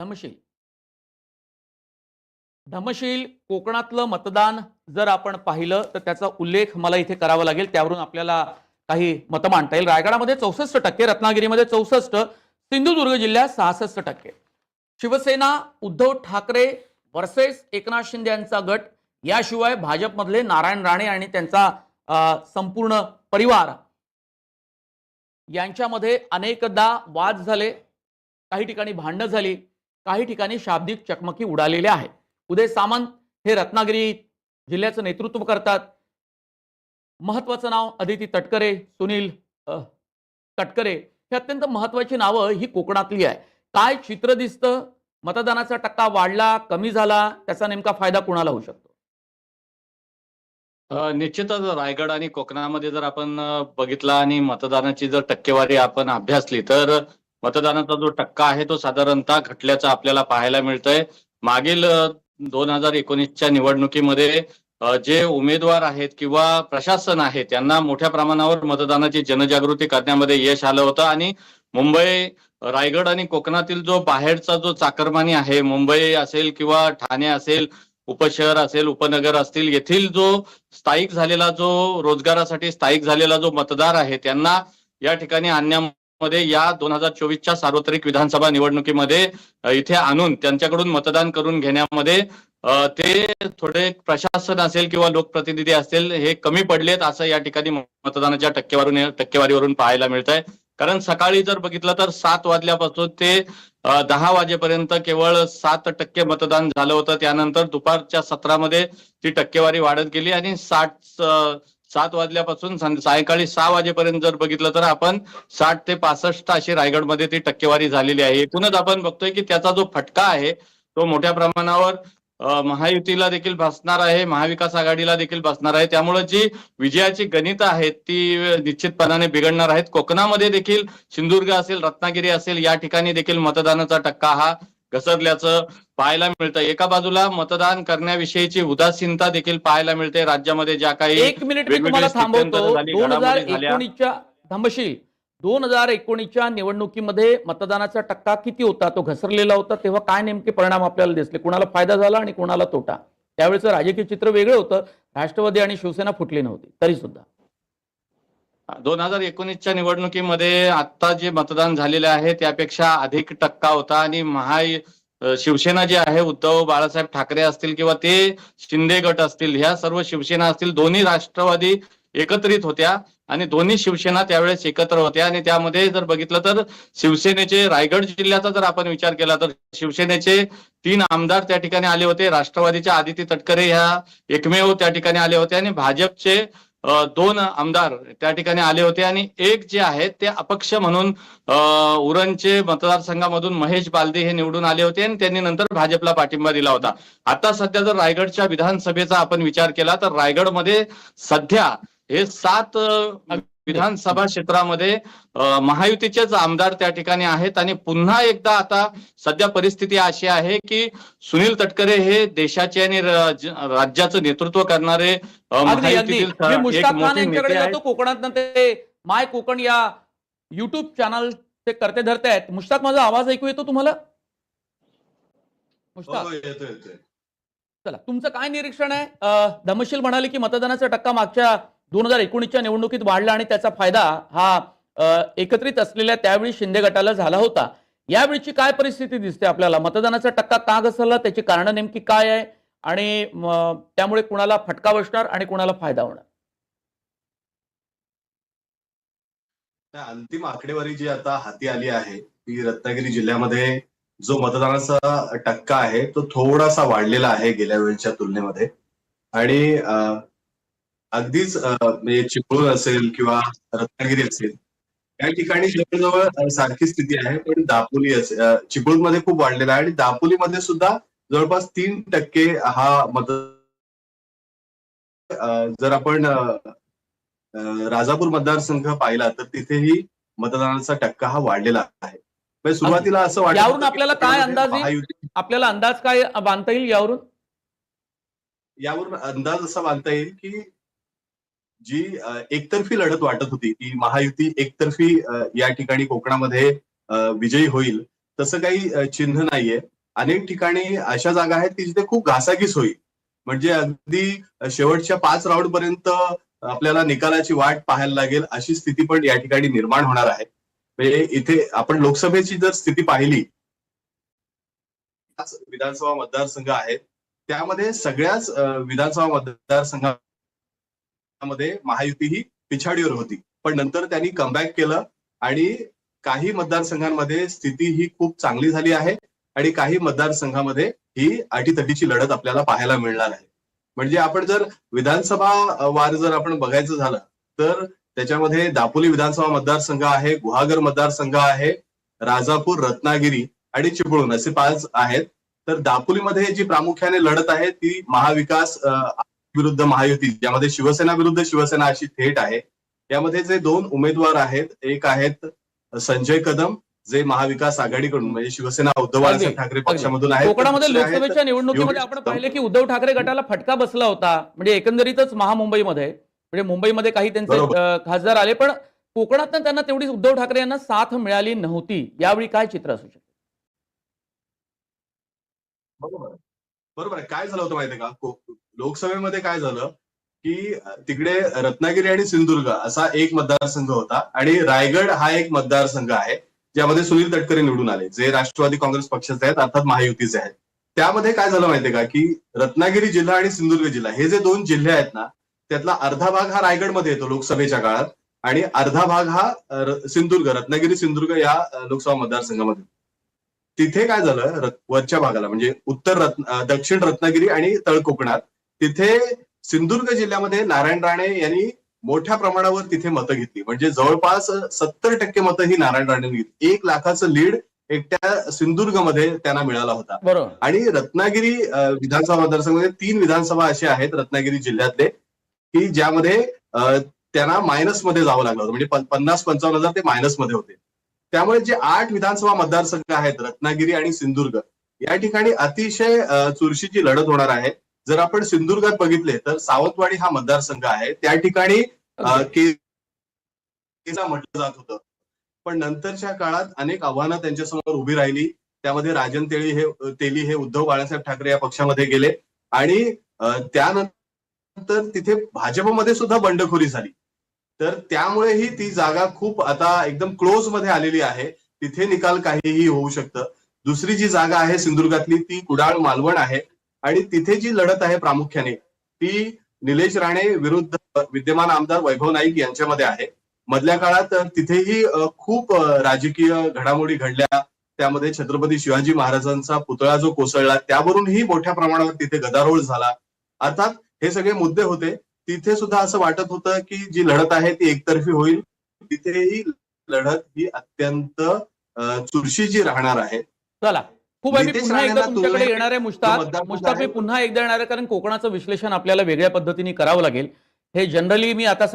धमशील. धमशील कोकणातलं मतदान जर आपण पाहिलं तर त्याचा उल्लेख मला इथे करावा लागेल. त्यावरून आपल्याला काही मतं मांडता येईल. रायगडामध्ये चौसष्ट टक्के रत्नागिरीमध्ये चौसष्ट सिंधुदुर्ग जिल्ह्यात सहासष्ट टक्के. शिवसेना उद्धव ठाकरे वर्सेस एकनाथ शिंदे यांचा गट याशिवाय भाजपमधले नारायण राणे आणि त्यांचा संपूर्ण परिवार. यांच्यामध्ये अनेकदा वाद झाले. काही ठिकाणी भांडणं झाली. काही ठिकाणी शाब्दिक चकमकी उडालेल्या आहेत. उदय सामंत हे रत्नागिरी जिल्ह्याचं नेतृत्व करतात. महत्वाचं नाव अदिती तटकरे सुनील तटकरे हे अत्यंत महत्वाची नावं ही कोकणातली आहे काय चित्र दिसतं? मतदानाचा टक्का वाढला कमी झाला त्याचा नेमका फायदा कुणाला होऊ शकतो? निश्चितच रायगड आणि कोकणामध्ये जर आपण बघितला आणि मतदानाची जर टक्केवारी आपण अभ्यासली तर मतदानाचा जो टक्का आहे तो साधारणतः घटल्याचं आपल्याला पाहायला मिळतंय. मागील दोन हजार एकोणीसच्या निवडणुकीमध्ये जे उमेदवार आहेत किंवा प्रशासन आहे त्यांना मोठ्या प्रमाणावर मतदानाची जनजागृती करण्यामध्ये यश आलं होतं आणि मुंबई रायगड आणि कोकणातील जो बाहेरचा जो चाकरमानी आहे मुंबई असेल किंवा ठाणे असेल उपशहर असेल उपनगर असतील येथील जो स्थायिक झालेला जो रोजगारासाठी स्थायिक झालेला जो मतदार आहे त्यांना या ठिकाणी आणण्या मध्ये या दोन हजार चोवीसच्या सार्वत्रिक विधानसभा निवडणुकीमध्ये इथे आणून त्यांच्याकडून मतदान करून घेण्यामध्ये ते थोडे प्रशासन असेल किंवा लोकप्रतिनिधी असेल हे कमी पडलेत असं या ठिकाणी मतदानाच्या टक्केवारून टक्केवारीवरून पाहायला मिळत आहे कारण सकाळी जर बघितलं तर सात वाजल्यापासून ते दहा वाजेपर्यंत केवळ सात टक्के मतदान झालं होतं. त्यानंतर दुपारच्या सत्रामध्ये ती टक्केवारी वाढत गेली आणि साठ सात वाजल्यापासून सायंकाळी सहा वाजेपर्यंत जर बघितलं तर आपण साठ ते पासष्ट अशी रायगडमध्ये ती टक्केवारी झालेली आहे. एकूणच आपण बघतोय की त्याचा जो फटका आहे तो मोठ्या प्रमाणावर महायुतीला देखील बसणार आहे महाविकास आघाडीला देखील बसणार आहे. त्यामुळे जी विजयाची गणित आहेत ती निश्चितपणाने बिघडणार आहेत. कोकणामध्ये देखील सिंधुदुर्ग असेल रत्नागिरी असेल या ठिकाणी देखील मतदानाचा टक्का हा घसरल्याचं पाहायला मिळतं. एका बाजूला मतदान करण्याविषयीची उदासीनता देखील पाहायला मिळते. राज्यामध्ये ज्या काही एक मिनिट मी तुम्हाला थांबवतो. दोन हजार. एकोणीसच्या धमशील दोन हजार एकोणीसच्या निवडणुकीमध्ये मतदानाचा टक्का किती होता? तो घसरलेला होता. तेव्हा काय नेमके परिणाम आपल्याला दिसले? कुणाला फायदा झाला आणि कुणाला तोटा? त्यावेळेचं राजकीय चित्र वेगळं होतं. राष्ट्रवादी आणि शिवसेना फुटली नव्हती. तरी सुद्धा. दोन हजार एकोणीसच्या निवडणुकीमध्ये आता जे मतदान झालेले आहे त्यापेक्षा अधिक टक्का होता आणि महा शिवसेना जी आहे उद्धव बाळासाहेब ठाकरे असतील किंवा ते शिंदे गट असतील ह्या सर्व शिवसेना असतील दोन्ही राष्ट्रवादी एकत्रित होत्या आणि दोन्ही शिवसेना त्यावेळेस एकत्र होत्या. आणि त्यामध्ये जर बघितलं तर शिवसेनेचे रायगड जिल्ह्याचा जर आपण विचार केला तर शिवसेनेचे तीन आमदार त्या ठिकाणी आले होते. राष्ट्रवादीच्या आदिती तटकरे ह्या एकमेव त्या ठिकाणी आले होते. आणि भाजपचे दोन आमदार त्या ठिकाणी आले होते आणि एक जे आहे ते अपक्ष म्हणून उरणचे मतदारसंघामधून महेश बालदे हे निवडून आले होते आणि त्यांनी नंतर भाजपला पाठिंबा दिला होता. आता सध्या जर रायगडच्या विधानसभेचा आपण विचार केला तर रायगडमध्ये सध्या हे सात विधानसभा क्षेत्रामध्ये महायुतीचेच आमदार त्या ठिकाणी आहेत आणि पुन्हा एकदा आता सध्या परिस्थिती अशी आहे की सुनील तटकरे हे देशाचे आणि राज- राज्याचं नेतृत्व करणारे कोकणात ते माय कोकण या युट्यूब चॅनल ते करते धरते आहेत. मुश्ताक माझा आवाज ऐकू येतो तुम्हाला? मुश्ताक. हो, येतोय येतोय. चला तुमचं काय निरीक्षण आहे? धमशील म्हणाले की मतदानाचा टक्का मागच्या दोन हजार एकोणीसच्या निवडणुकीत वाढला आणि त्याचा फायदा हा एकत्रित असलेल्या त्यावेळी शिंदे गटाला झाला होता. यावेळीची काय परिस्थिती दिसते आपल्याला? मतदानाचा टक्का का घसरला? त्याची कारणं नेमकी काय आहे? आणि त्यामुळे कुणाला फटका बसणार आणि कुणाला फायदा होणार? अंतिम आकडेवारी जी आता हाती आली आहे ती रत्नागिरी जिल्ह्यामध्ये जो मतदानाचा टक्का आहे तो थोडासा वाढलेला आहे गेल्या वेळच्या तुलनेमध्ये. आणि अगदीच म्हणजे चिपळूण असेल किंवा रत्नागिरी असेल या ठिकाणी जवळजवळ सारखी स्थिती आहे पण दापोली असेल अं, चिपळूणमध्ये खूप वाढलेला आहे आणि दापोलीमध्ये सुद्धा जवळपास तीन टक्के हा मत जर आपण राजापूर मतदारसंघ पाहिला तर तिथेही मतदानाचा टक्का हा वाढलेला आहे. म्हणजे सुरुवातीला असं वाटत यावरून आपल्याला काय अंदाज आपल्याला अंदाज काय बांधता येईल यावरून? यावरून अंदाज असा बांधता येईल की जी एकतर्फी लढत वाटत होती की महायुती एकतर्फी या ठिकाणी कोकणामध्ये विजयी होईल तसं काही चिन्ह नाहीये. अनेक ठिकाणी अशा जागा आहेत की जिथे खूप घासाघीस होईल. म्हणजे अगदी शेवटच्या पाच राऊंड पर्यंत आपल्याला निकालाची वाट पाहायला लागेल अशी स्थिती पण या ठिकाणी निर्माण होणार आहे. म्हणजे इथे आपण लोकसभेची जर स्थिती पाहिली विधानसभा मतदारसंघ आहेत त्यामध्ये सगळ्याच विधानसभा मतदारसंघात मध्ये महायुती ही पिछाडीवर होती. पण नंतर त्यांनी कमबॅक केलं आणि काही मतदारसंघांमध्ये स्थिती ही खूप चांगली झाली आहे आणि काही मतदारसंघामध्ये ही अटीतटीची लढत आपल्याला पाहायला मिळणार आहे. म्हणजे आपण जर विधानसभा वार जर आपण बघायचं झालं तर त्याच्यामध्ये दापोली विधानसभा मतदारसंघ आहे गुहागर मतदारसंघ आहे राजापूर रत्नागिरी आणि चिपळूण असे पाच आहेत. तर दापोलीमध्ये जी प्रामुख्याने लढत आहे ती महाविकास विरुद्ध महायुती ज्यामध्ये शिवसेना विरुद्ध शिवसेना अशी थेट आहे. यामध्ये जे दोन उमेदवार आहेत एक आहेत संजय कदम जे महाविकास आघाडीकडून म्हणजे शिवसेना उद्धव बाळासाहेब ठाकरे पक्षामधून आहेत. कोकणामध्ये लोकसभेच्या निवडणुकीमध्ये आपण. पाहिले की उद्धव ठाकरे गटाला फटका बसला होता म्हणजे एकंदरीतच महामुंबईमध्ये. म्हणजे मुंबईमध्ये काही त्यांचे खासदार आले पण कोकणात त्यांना तेवढी उद्धव ठाकरे यांना साथ मिळाली नव्हती. यावेळी काय चित्र असू शकतं? बरोबर. आहे. बरोबर आहे. काय झालं होतं माहितीये को- लोकसभेमध्ये काय झालं की तिकडे रत्नागिरी आणि सिंधुदुर्ग असा एक मतदारसंघ होता आणि रायगड हा एक मतदारसंघ आहे ज्यामध्ये सुनील तटकरे निवडून आले जे राष्ट्रवादी काँग्रेस पक्षाचे आहेत अर्थात महायुतीचे आहेत. त्यामध्ये काय झालं माहितीये का की रत्नागिरी जिल्हा आणि सिंधुदुर्ग जिल्हा हे जे दोन जिल्हे आहेत ना त्यातला अर्धा भाग हा रायगडमध्ये येतो लोकसभेच्या काळात आणि अर्धा भाग हा सिंधुदुर्ग रत्नागिरी सिंधुदुर्ग या लोकसभा मतदारसंघामध्ये. तिथे काय झालं वरच्या भागाला म्हणजे उत्तर रत्न दक्षिण रत्नागिरी आणि तळ कोकणात तिथे सिंधुदुर्ग जिल्ह्यामध्ये नारायण राणे यांनी मोठ्या प्रमाणावर तिथे मतं घेतली. म्हणजे जवळपास सत्तर टक्के मतं ही नारायण राणेंनी घेतली. एक लाखाचं लीड एकट्या सिंधुदुर्गमध्ये त्यांना मिळाला होता. बरोबर. आणि रत्नागिरी विधानसभा मतदारसंघामध्ये तीन विधानसभा असे आहेत रत्नागिरी जिल्ह्यातले की ज्यामध्ये त्यांना मायनसमध्ये जावं लागलं होतं. म्हणजे पन्नास पंचावन्न हजार ते मायनसमध्ये होते. त्यामुळे जे आठ विधानसभा मतदारसंघ आहेत रत्नागिरी आणि सिंधुदुर्ग या ठिकाणी अतिशय चुरशीची लढत होणार आहे. जर आपण सिंधुदुर्गात बघितले तर सावंतवाडी हा मतदारसंघ आहे. त्या ठिकाणी म्हटलं जात होतं. पण नंतरच्या काळात अनेक आव्हानं त्यांच्यासमोर उभी राहिली. त्यामध्ये राजन तेली हे तेली हे उद्धव बाळासाहेब ठाकरे या पक्षामध्ये गेले. आणि त्यानंतर तिथे भाजपमध्ये सुद्धा बंडखोरी झाली. तर त्यामुळेही ती जागा खूप आता एकदम क्लोजमध्ये आलेली आहे. तिथे निकाल काहीही होऊ शकतं. दुसरी जी जागा आहे सिंधुदुर्गातली ती कुडाळ मालवण आहे. आणि तिथे जी लढत आहे प्रामुख्याने ती निलेश राणे विरुद्ध विद्यमान आमदार वैभव नाईक यांच्यामध्ये आहे. मधल्या काळात तिथेही खूप राजकीय घडामोडी घडल्या. त्यामध्ये छत्रपती शिवाजी महाराजांचा पुतळा जो कोसळला त्यावरूनही मोठ्या प्रमाणावर तिथे गदारोळ झाला. अर्थात हे सगळे मुद्दे होते. तिथे सुद्धा असं वाटत होतं की जी लढत आहे ती एकतर्फी होईल. तिथेही लढत ही अत्यंत चुरशीची राहणार आहे. चला. खूप आहे मी पुन्हा एकदा तुमच्याकडे येणार आहे मुश्ताक मुश्ताक मी पुन्हा एकदा येणार आहे कारण कोकणाचं विश्लेषण आपल्याला वेगळ्या पद्धतीने करावं लागेल. हे जनरली मी आता